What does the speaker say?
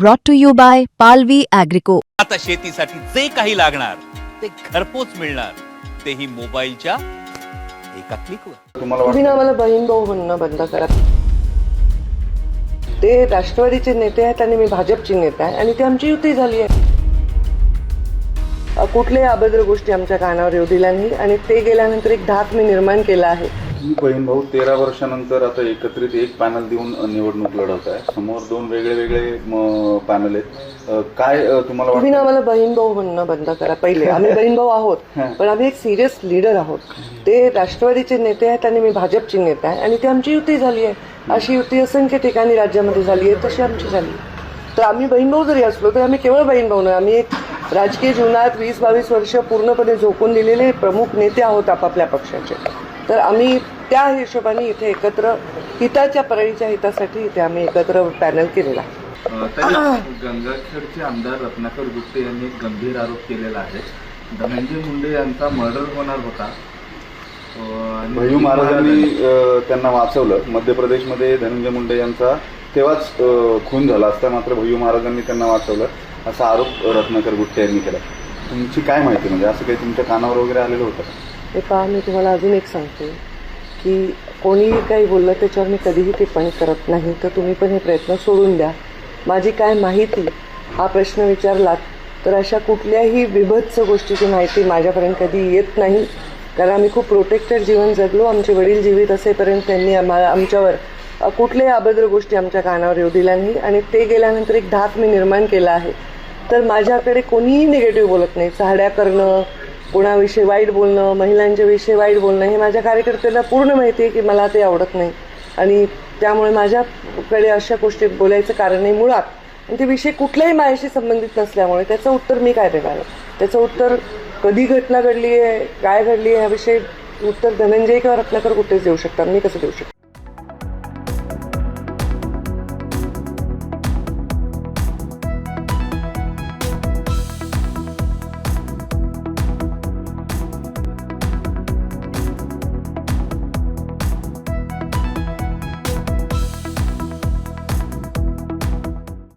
brought to you by Palvi Agrico. आता शेतीसाठी जे काही लागणार ते घरपोच मिळणार. तेही मोबाईलच्या एका क्लिकवर तुम्हाला तुम्ही वाटतं ना मला बहीण भाऊ म्हणणं बंद करा. ते राष्ट्रवादीचे नेते आहेत आणि मी भाजपची नेता आहे आणि ती आमची युती झाली आहे. अ, कुठल्याही अभद्र गोष्टी आमच्या कानावर येऊ दिल्या नाही आणि ते गेल्यानंतर एक धाक मी निर्माण केला आहे. ही बहीण भाऊ तेरा वर्षानंतर आता एकत्रित एक पॅनल देऊन निवडणूक लढवत आहे. समोर दोन वेगळे वेगळे पॅनल आहेत. काय तुम्हाला तुम्ही ना मला बहीण भाऊ म्हणणं बंद करा. पहिले आम्ही बहीण भाऊ आहोत पण आम्ही एक सिरियस लीडर आहोत. ते राष्ट्रवादीचे नेते आहेत आणि मी भाजपची नेता आहे आणि ती आमची युती झाली आहे. अशी युती असंख्य ठिकाणी राज्यामध्ये झाली आहे तशी आमची झाली तर आम्ही बहीण भाऊ जरी असलो तर आम्ही केवळ बहीण भाऊ नाही. आम्ही एक राजकीय जीवनात वीस बावीस वर्ष पूर्णपणे झोकून दिलेले प्रमुख नेते आहोत आपापल्या पक्षाचे. तर आम्ही त्या हिशोबाने इथे एकत्र हिताच्या परळीच्या हितासाठी इथे आम्ही एकत्र पॅनल केलेला आहे. गंगाखेडचे आमदार रत्नाकर गुप्ते यांनी एक गंभीर आरोप केलेला आहे. धनंजय मुंडे यांचा मर्डर होणार होता. भैयू महाराजांनी त्यांना वाचवलं. मध्य प्रदेशमध्ये धनंजय मुंडे यांचा तेव्हाच खून झाला असता मात्र भैयू महाराजांनी त्यांना वाचवलं. असा आरोप रत्नाकर गुट्टे यांनी केला. तुमची काय माहिती? म्हणजे असं काही तुमच्या कानावर वगैरे आलेलं होतं? का? हे पहा मी तुम्हाला अजून एक सांगते की कोणीही काही बोललं त्याच्यावर मी कधीही टिप्पणी करत नाही. तर तुम्ही पण हे प्रयत्न सोडून द्या. माझी काय माहिती? हा प्रश्न विचारलात तर अशा कुठल्याही विभत्स गोष्टीची माहिती माझ्यापर्यंत कधी येत नाही. कारण आम्ही खूप प्रोटेक्टेड जीवन जगलो. आमचे वडील जीवित असेपर्यंत त्यांनी आम्हाला आमच्यावर कुठल्याही अभद्र गोष्टी आमच्या कानावर येऊ दिल्या नाही. आणि ते गेल्यानंतर एक धाक मी निर्माण केला आहे. तर माझ्याकडे कोणीही निगेटिव्ह बोलत नाही. चाहड्या करणं कोणाविषयी वाईट बोलणं महिलांच्या विषयी वाईट बोलणं हे माझ्या कार्यकर्त्यांना पूर्ण माहिती आहे की मला ते आवडत नाही. आणि त्यामुळे माझ्याकडे अशा गोष्टी बोलायचं कारण नाही मुळात. आणि ते विषय कुठल्याही माझ्याशी संबंधित नसल्यामुळे त्याचं उत्तर मी काय देणार त्याचं उत्तर कधी घटना घडली आहे काय घडली आहे ह्याविषयी उत्तर धनंजय किंवा रत्नाकर कुठेच देऊ शकतात मी कसं देऊ शकतो